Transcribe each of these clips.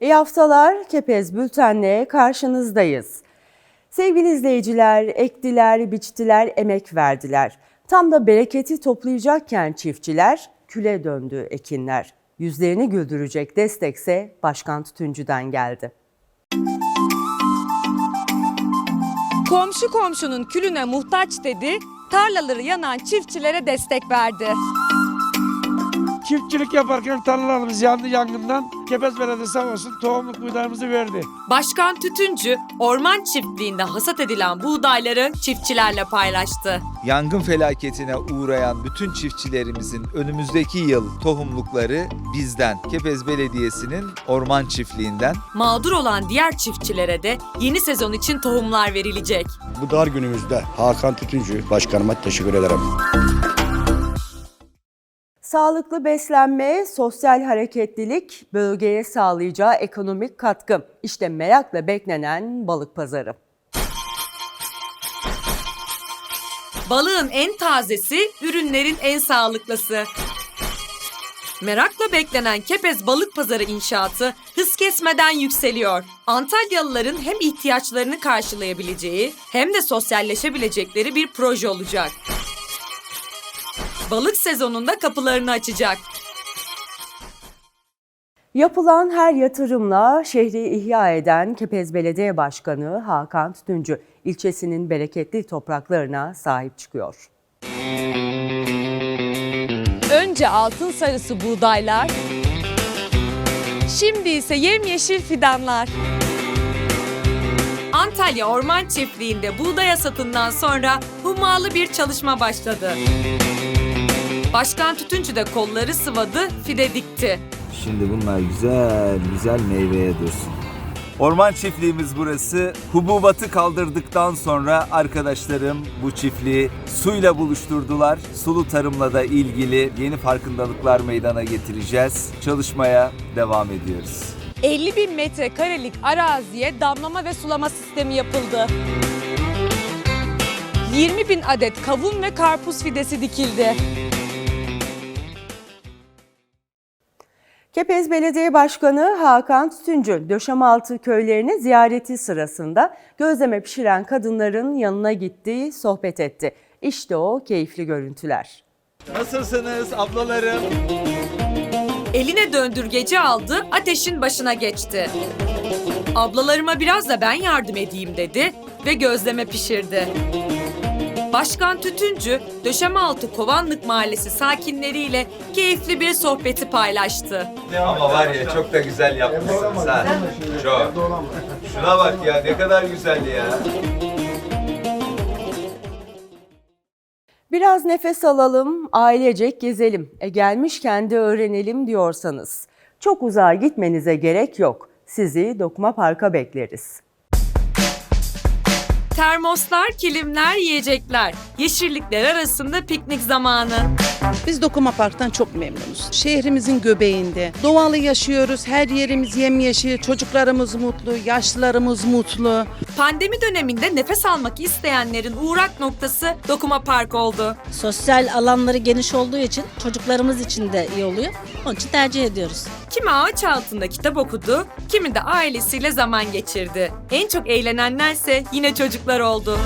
İyi haftalar, Kepez Bülten'le karşınızdayız. Sevgili izleyiciler, ektiler, biçtiler, emek verdiler. Tam da bereketi toplayacakken çiftçiler küle döndü ekinler. Yüzlerini güldürecek destekse Başkan Tütüncü'den geldi. Komşu komşunun külüne muhtaç dedi, tarlaları yanan çiftçilere destek verdi. Çiftçilik yaparken tarlalarımız yandı yangından. Kepez Belediyesi sağ olsun tohumluk buğdayımızı verdi. Başkan Tütüncü, orman çiftliğinde hasat edilen buğdayları çiftçilerle paylaştı. Yangın felaketine uğrayan bütün çiftçilerimizin önümüzdeki yıl tohumlukları bizden, Kepez Belediyesi'nin orman çiftliğinden Mağdur olan diğer çiftçilere de yeni sezon için tohumlar verilecek. Bu dar günümüzde Hakan Tütüncü Başkanıma teşekkür ederim. Sağlıklı beslenme, sosyal hareketlilik, bölgeye sağlayacağı ekonomik katkı. İşte merakla beklenen balık pazarı. Balığın en tazesi, ürünlerin en sağlıklısı. Merakla beklenen Kepez Balık Pazarı inşaatı hız kesmeden yükseliyor. Antalyalıların hem ihtiyaçlarını karşılayabileceği hem de sosyalleşebilecekleri bir proje olacak. Balık sezonunda kapılarını açacak. Yapılan her yatırımla şehri ihya eden Kepez Belediye Başkanı Hakan Tütüncü ilçesinin bereketli topraklarına sahip çıkıyor. Önce altın sarısı buğdaylar, şimdi ise yemyeşil fidanlar. Antalya Orman Çiftliği'nde buğday hasatından sonra hummalı bir çalışma başladı. Başkan Tütüncü de kolları sıvadı, fide dikti. Şimdi bunlar güzel güzel meyveye dursun. Orman çiftliğimiz burası. Hububatı kaldırdıktan sonra arkadaşlarım bu çiftliği suyla buluşturdular. Sulu tarımla da ilgili yeni farkındalıklar meydana getireceğiz. Çalışmaya devam ediyoruz. 50 bin metrekarelik araziye damlama ve sulama sistemi yapıldı. 20 bin adet kavun ve karpuz fidesi dikildi. Kepez Belediye Başkanı Hakan Tütüncü, Döşemaltı köylerini ziyareti sırasında gözleme pişiren kadınların yanına gitti, sohbet etti. İşte o keyifli görüntüler. Nasılsınız ablalarım? Eline döndürgeci aldı, ateşin başına geçti. Ablalarıma biraz da ben yardım edeyim dedi ve gözleme pişirdi. Başkan Tütüncü, Döşemealtı Kovanlık Mahallesi sakinleriyle keyifli bir sohbeti paylaştı. Ama var ya çok da güzel yapmışsınız ha. Çok. Şuna bak ya ne kadar güzel ya. Biraz nefes alalım, ailecek gezelim. E gelmişken de öğrenelim diyorsanız. Çok uzağa gitmenize gerek yok. Sizi Dokuma Park'a bekleriz. Termoslar, kilimler, yiyecekler. Yeşillikler arasında piknik zamanı. Biz Dokuma Park'tan çok memnunuz. Şehrimizin göbeğinde. Doğalı yaşıyoruz. Her yerimiz yemyeşil. Çocuklarımız mutlu. Yaşlılarımız mutlu. Pandemi döneminde nefes almak isteyenlerin uğrak noktası Dokuma Park oldu. Sosyal alanları geniş olduğu için çocuklarımız için de iyi oluyor. Onun için tercih ediyoruz. Kimi ağaç altında kitap okudu, kimi de ailesiyle zaman geçirdi. En çok eğlenenlerse yine çocuklar oldu.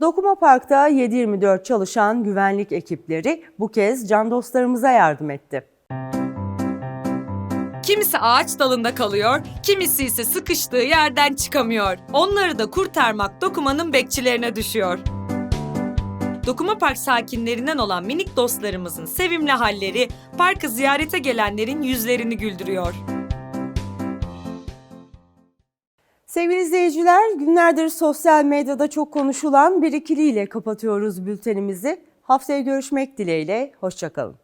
Dokuma Park'ta 7-24 çalışan güvenlik ekipleri bu kez can dostlarımıza yardım etti. Kimisi ağaç dalında kalıyor, kimisi ise sıkıştığı yerden çıkamıyor. Onları da kurtarmak dokumanın bekçilerine düşüyor. Dokuma Park sakinlerinden olan minik dostlarımızın sevimli halleri parkı ziyarete gelenlerin yüzlerini güldürüyor. Sevgili izleyiciler, günlerdir sosyal medyada çok konuşulan bir ikiliyle kapatıyoruz bültenimizi. Haftaya görüşmek dileğiyle, hoşçakalın.